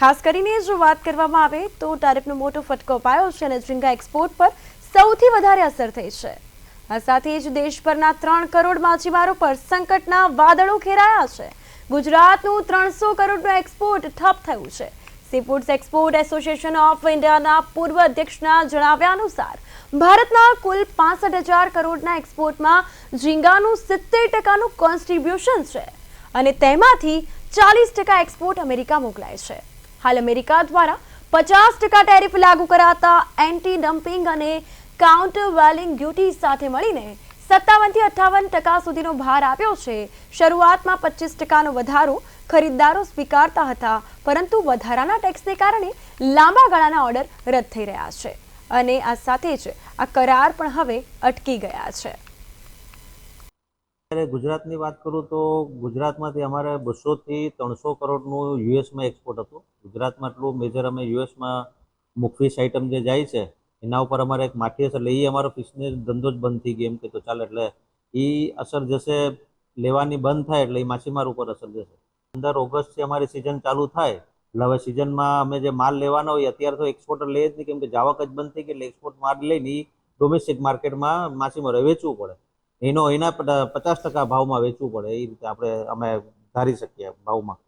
ખાસ કરીને જો વાત કરવામાં આવે તો ટેરિફનો મોટો ફટકો અપાયો છે અને ઝીંગા એક્સપોર્ટ પર સૌથી વધારે અસર થઈ છે. આ સાથે જ દેશભરના ત્રણ કરોડ માછીમારો પર સંકટના વાદળો ઘેરાયા છે. ગુજરાતનું ત્રણસો કરોડનું એક્સપોર્ટ ઠપ થયું છે. સીફૂડ્સ એક્સપોર્ટ એસોસિએશન ઓફ ઇન્ડિયાના પૂર્વ અધ્યક્ષના જણાવ્યા અનુસાર, ભારતના કુલ પાસઠ હજાર કરોડના એક્સપોર્ટમાં ઝીંગાનું સિત્તેર ટકાનું કોન્ટ્રીબ્યુશન છે અને તેમાંથી ચાલીસ ટકા એક્સપોર્ટ અમેરિકા મોકલાય છે. હાલ અમેરિકા દ્વારા પચાસ ટકા ટેરિફ લાગુ કરાતા એન્ટી ડમ્પિંગ અને કાઉન્ટર વેલિંગ ડ્યુટી સાથે મળીને સત્તાવનથી અઠ્ઠાવન ટકા સુધીનો ભાર આપ્યો છે. શરૂઆતમાં પચીસ ટકાનો વધારો ખરીદદારો સ્વીકારતા હતા, પરંતુ વધારાના ટેક્સને કારણે લાંબા ગાળાના ઓર્ડર રદ થઈ રહ્યા છે. અને આ સાથે જ આ કરાર પણ હવે અટકી ગયા છે. અત્યારે ગુજરાતની વાત કરું તો ગુજરાતમાંથી અમારે બસોથી ત્રણસો કરોડનું યુએસમાં એક્સપોર્ટ હતું. ગુજરાતમાં એટલું મેજર અમે યુએસમાં મુખફીસ આઇટમ જે જાય છે, એના ઉપર અમારે એક માઠી અસર એટલે એ અમારો ફિશને ધંધો જ બંધ થઈ ગયો એમ કે તો ચાલે, એટલે એ અસર જશે, લેવાની બંધ થાય એટલે એ માછીમાર ઉપર અસર જશે. પંદર ઓગસ્ટથી અમારી સિઝન ચાલુ થાય, એટલે હવે સિઝનમાં અમે જે માલ લેવાનો હોય, અત્યારે તો એક્સપોર્ટર લઈએ જ નહીં, કેમ કે જાવક જ બંધ થઈ ગઈ, એટલે એક્સપોર્ટ માલ લઈને ડોમેસ્ટિક માર્કેટમાં માછીમારે વેચવું પડે. એનો એના પચાસ ટકા ભાવમાં વેચવું પડે એ રીતે આપણે અમે ધારી શકીએ ભાવમાં.